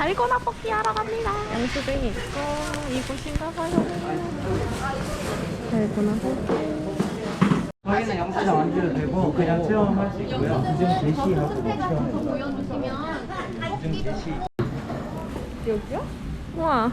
달고나 뽑기 하러 갑니다. 영수증이 있고 이곳인가 봐요. 달고나 뽑기. 저희는 영수증 안 줘도 되고 그냥 체험할 수 있고요. 기준 제시하고. 기준 제시. 여기요? 우와.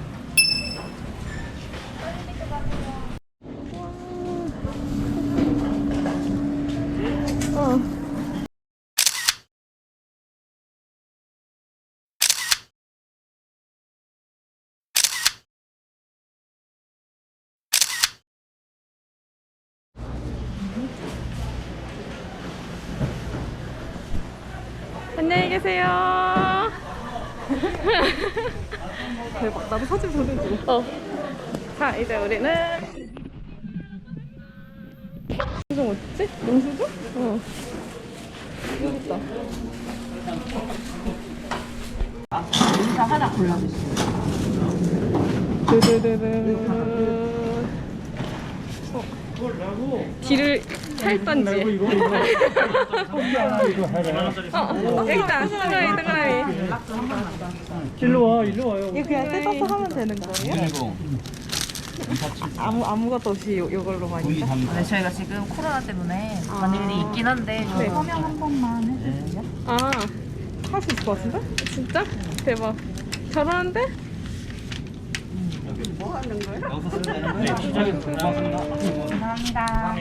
안녕히 계세요. 대박. 나도 사진 보내줘. 어. 자, 이제 우리는. 영수증 어딨지? 영수증? 어. 여기 있다. 자, 하나 골라주세요. 드드드드. 어. 뒤를 찰던지. 어, 일단, 동그라미, 동그라미. 일로 와, 일로 와요. 이거 그냥 뜯어서 하면 되는 거예요? 아무 아무것도 없이 요? 담 네, 저희가 지금 코로나 때문에 반일이 있긴 한데 좀 네. 서명 한 번만 해주세요. 아, 할 수 있을 것 같은데? 진짜? 대박. 잘하는데? 여기서 쓰면 되는 거예요? 네, 시작해서 들어가겠습니다.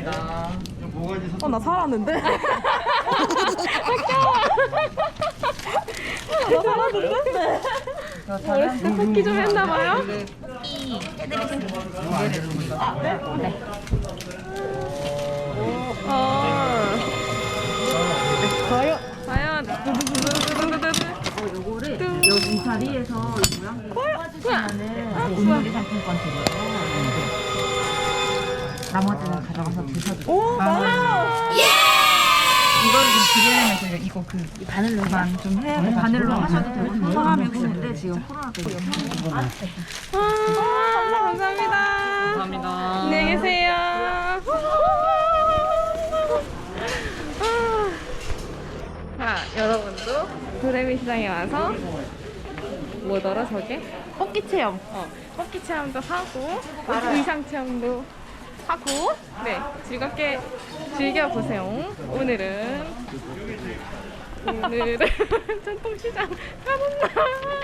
감사합니다. 뭐가지 어나 살았는데? 나 살았는데? 어렸을 때 뽑기 좀 했나봐요? 이 해드리겠습니다. 네. 어. 과연 과연 두두두두두두두. 요거를 여기 이 자리에서 이 모양 뽑아주시면은 온누리 상품권 드려요. 나머지는 가져가서 드셔도 오 맞아요! 이거를 좀 드리려면 저희가 이거 그 바늘로만 좀 해야 돼. 바늘로 하셔도 되고 사람이 없는데 지금 코로나 때문에 아, 감사합니다. 감사합니다. 안녕히 계세요. 자, 여러분도 도레미 시장에 와서 뭐더라 저게? 뽑기 체험. 어, 뽑기 체험도 하고 의상 체험도 하고 네 즐겁게 즐겨 보세요. 오늘은 오늘은 전통시장 가본다.